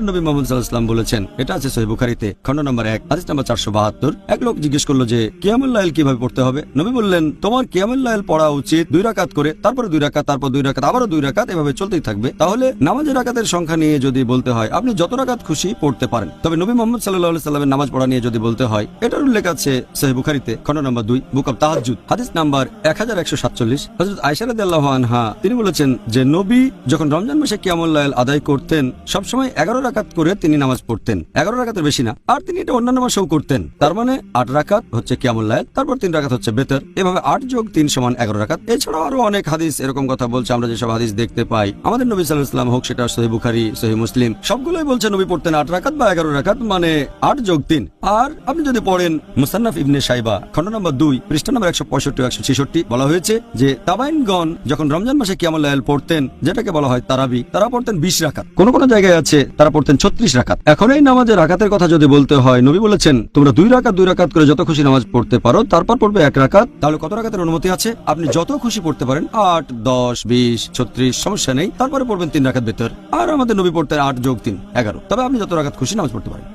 নবী মোহাম্মদ তাহলে নামাজের সংখ্যা নিয়ে যদি বলতে হয়, আপনি যত রাকাত খুশি পড়তে পারেন। তবে নবী মোহাম্মদ সাল্লাহ সাল্লামের নামাজ পড়া নিয়ে যদি বলতে হয়, এটার উল্লেখ আছে সহি বুখারিতে খন্ড নম্বর দুই, বুক অব তাহাজুদ হাদিস নাম্বার এক হাজার একশো সাতচল্লিশ। হজরত আয়সারদ আল্লাহ তিনি বলেছেন যে, নবী যখন রমজান মাসে কিয়ামুল্লাহ আদায় করতেন, সবসময় এগারো রাকাত করে তিনি নামাজ পড়তেন। এগারো রাকাতের বেশি না। আর তিনি এটা অন্যান্য মাসেও করতেন। তার মানে আট রাকাত হচ্ছে কিয়ামুল্লাহ তারপর তিন রাকাত হচ্ছে বেতর। এভাবে আট যোগ তিন সমান এগারো রাকাত। এছাড়াও আরও অনেক হাদিস এরকম কথা বলছে, আমরা যেসব হাদিস দেখতে পাই। আমাদের নবী সাল্লাহ ইসলাম হোক, সেটা সহি বুখারি সহি মুসলিম, সবগুলোই বলছে নবী পড়তেন আট রাকাত বা এগারো রাকাত মানে আট যোগ তিন। আর আপনি যদি পড়েন মুসান্নাফ ইবনে সাইবা খন্ড নম্বর দুই, পৃষ্ঠা নম্বর একশো পঁয়ষট্টি একশো ছেষট্টি, বলা হয়েছে যে তাবাইনগণ যখন রমজান মাসে কিয়ামুল্লাহ পড়তেন, যেটাকে বলা হয় তারাবি, তারা পড়তেন বিশ রাকাত। কোন কোন জায়গায় আছে তারা পড়তেন ছত্রিশ রাকাত। এখন এই নামাজের রাকাতের কথা যদি বলতে হয়, নবী বলেছেন, তোমরা দুই রাকাত দুই রাকাত করে যত খুশি নামাজ পড়তে পারো, তারপর পড়বে এক রাকাত। তাহলে কত রাকাতের অনুমতি আছে? আপনি যত খুশি পড়তে পারেন, আট, দশ, বিশ, ছত্রিশ, সমস্যা নেই। তারপরে পড়বেন তিন রাকাত ভেতর। আর আমাদের নবী পড়তেন আট যোগ তিন, এগারো। তবে আপনি যত রাকাত খুশি নামাজ পড়তে পারেন।